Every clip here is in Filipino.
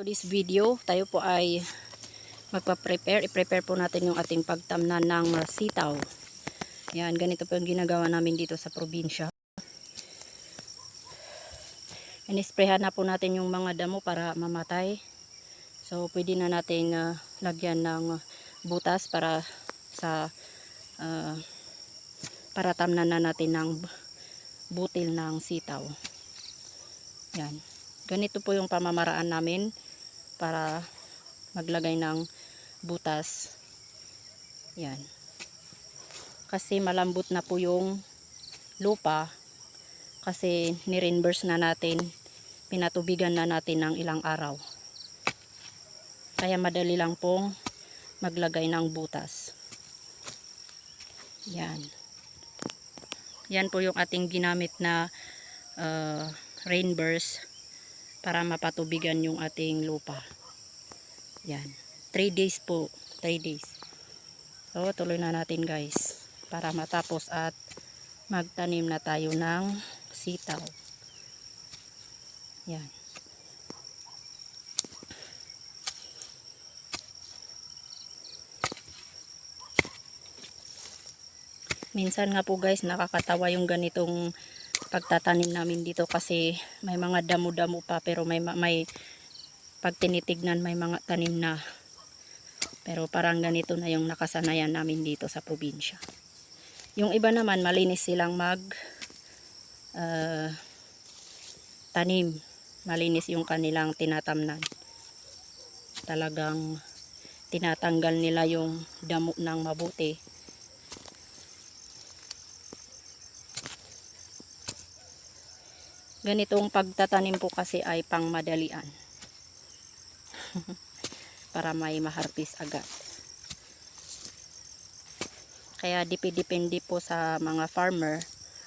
to this video, tayo po ay magpa-prepare. I-prepare po natin yung ating pagtamnan ng sitaw. Yan, ganito po yung ginagawa namin dito sa probinsya. Inisprehan na po natin yung mga damo para mamatay. So, pwede na natin uh, lagyan ng butas para sa uh, para tamnan na natin ng butil ng sitaw. Yan. Ganito po yung pamamaraan namin para maglagay ng butas. Yan. Kasi malambot na po yung lupa kasi ni-reimburse na natin pinatubigan na natin ng ilang araw. Kaya madali lang pong maglagay ng butas. Yan. Yan po yung ating ginamit na uh, rainburst para mapatubigan yung ating lupa. Yan. 3 days po. 3 days. So, tuloy na natin guys. Para matapos at magtanim na tayo ng sitaw. Yan. Minsan nga po guys, nakakatawa yung ganitong pagtatanim namin dito kasi may mga damo-damo pa pero may ma- may pag tinitignan may mga tanim na. Pero parang ganito na yung nakasanayan namin dito sa probinsya. Yung iba naman malinis silang mag ah, tanim. Malinis yung kanilang tinatamnan. Talagang tinatanggal nila yung damo ng mabuti ganitong pagtatanim po kasi ay pang madalian para may maharvest agad. Kaya dipidepende po sa mga farmer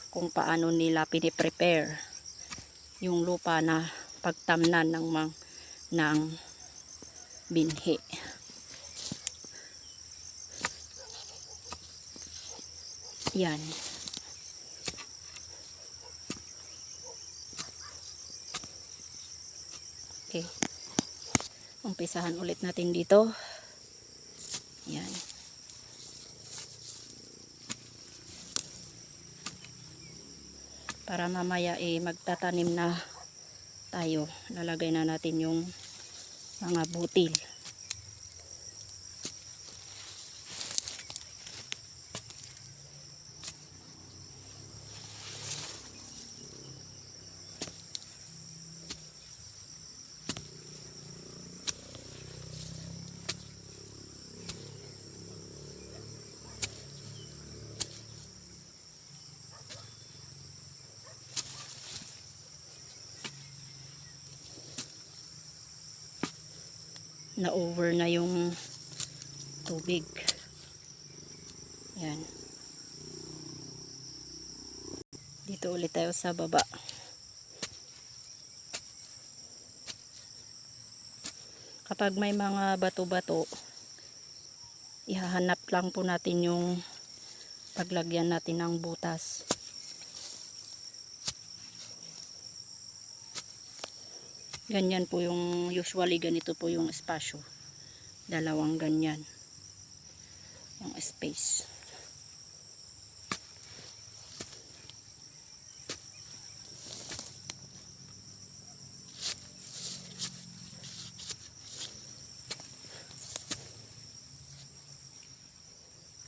kung paano nila piniprepare yung lupa na pagtamnan ng mang, ng binhi. Yan Okay. Umpisahan ulit natin dito. Yan. Para mamaya eh magtatanim na tayo. Lalagay na natin yung mga butil. Na over na yung tubig. Yan. Dito ulit tayo sa baba. Kapag may mga bato-bato, ihahanap lang po natin yung paglagyan natin ng butas. Ganyan po yung usually ganito po yung espasyo. Dalawang ganyan. Yung space.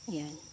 Yan.